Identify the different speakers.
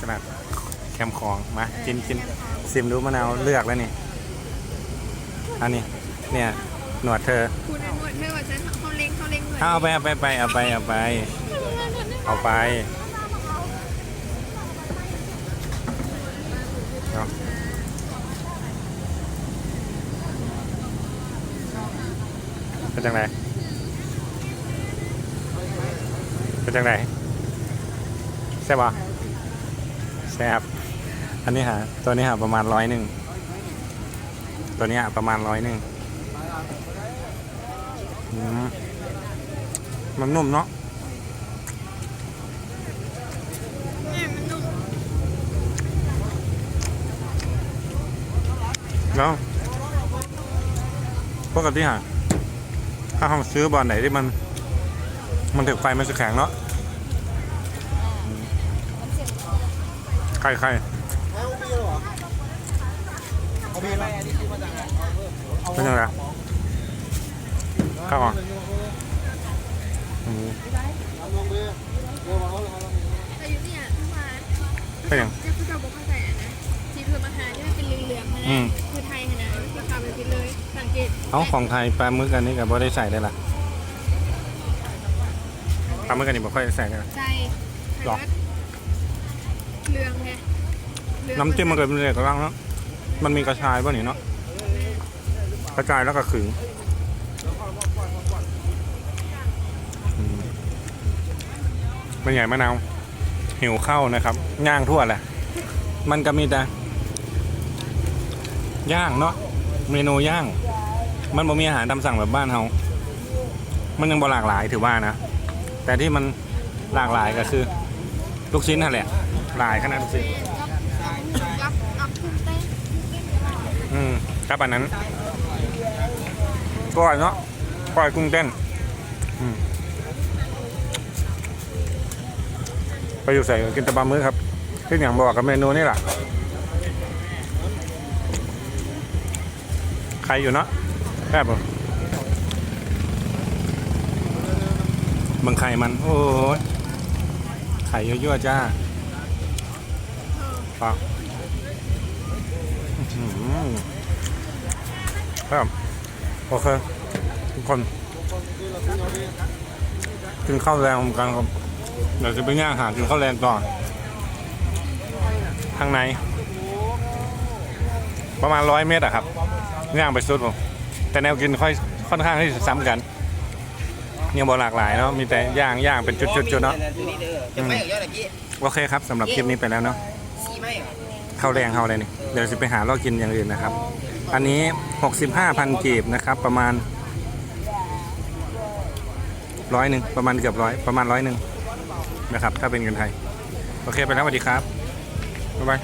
Speaker 1: ขนาดแคมของมากินกินซิมดูมะนาวเลือกแล้วนี่อันนี้เนี่ยหนวดเธอ
Speaker 2: คุณไอ้หนวดเธอว่าฉันเขาเล็งเขาเล็งหนวด
Speaker 1: เอาไปเอาไปไปเอาไปเอาไปเอาไปเอาเป็นจังไรเป็นจังไรแซ่บปะแซ่บอันนี้หาตัวนี้หาประมาณร้อยหนึ่งตัวนี้ประมาณร้อยหนึ่งมันนุ่มเนาะ
Speaker 2: เนี่ยมันนุ่ม
Speaker 1: แล้วปกติฮะถ้าเราซื้อบอลไหนที่มัน มันถึกไฟมันจะแข็งเนาะ
Speaker 3: ไหมอันนี้คือมาจากไหน
Speaker 1: เป็นยังไงข้าวอะอืม
Speaker 3: เอาลงเบียร์เบียร์มาเอาเลยเอาลง
Speaker 2: แต่อยู่เนี่ยทุกวัน
Speaker 1: เป็นยัง
Speaker 2: จะคือเราบอกเข้าใจอะนะที่เธอมาหาที่มันเป็นเหลืองๆนะ
Speaker 1: อืม
Speaker 2: คือไทยนะราคาเป็นพิษเลย สังเกต
Speaker 1: เอาของไทยปลาหมึกอันนี้กับบ่ได้ใส่ได้ละปลาหมึกอันนี้บ่ค่อยได้ใส่ได้ละ
Speaker 2: ใจ
Speaker 1: หรอ
Speaker 2: เหลืองไงเหลือง
Speaker 1: น้ำจิ้มมันเกิดเป็นเอกระลังเนาะมันมีกระชายป่ะนี่เนาะกระชายแล้วก็ขึงอืมเป็นใหญ่มะนาวหิวข้าวนะครับย่างทั่วแหละ มันก็มีแต่ ย่างเนาะเมนูย่าง มันบ่มีอาหารตามสั่งแบบบ้านเฮามันยังบ่หลากหลายถือว่านะ แต่ที่มันหลากหลายก็คือ ลูกชิ้นนั่นแหละ หลายขนาดลูกชิ้น
Speaker 2: กับกับกุ้งเต้น
Speaker 1: อืมครับอันนั้นก้อยเนาะก้อยกุ้งเต้นอืมไปอยู่ใส่กินตะปลามื้อครับที่อย่างบอกกับเมนูนี่แหละใครอยู่เนาะแค่บบังไข่มัน โอ้ยไข่ยั่วๆจ้า ปากอืมครับโอเคทุกคนกินข้าวแรงเหมือนกันครับเดี๋ยวจะไปย่างหากินข้าวแรงก่อนทางในประมาณร้อยเมตรอะครับย่างไปสุดผมแต่แนวกินค่อยค่อนข้างที่จะซ้ำกันยังบ่หลากหลายเนาะมีแต่ย่างย่างเป็นจุดๆๆเนาะ
Speaker 3: จะไม่เยอะตะกี้
Speaker 1: โอเคครับสำหรับคลิปนี้ไปแล้วเนาะ
Speaker 3: ซีไม่เหรอ
Speaker 1: ข้าวแรงข้าวอะไรนี่เดี๋ยวจะไปหาล่อกินอย่างอื่นนะครับ อันนี้ 65,000กีบนะครับ ประมาณร้อยหนึ่งประมาณเกือบร้อยประมาณร้อยหนึ่งนะครับ ถ้าเป็นเงินไทย โอเคไปแล้วสวัสดีครับ บ๊ายบาย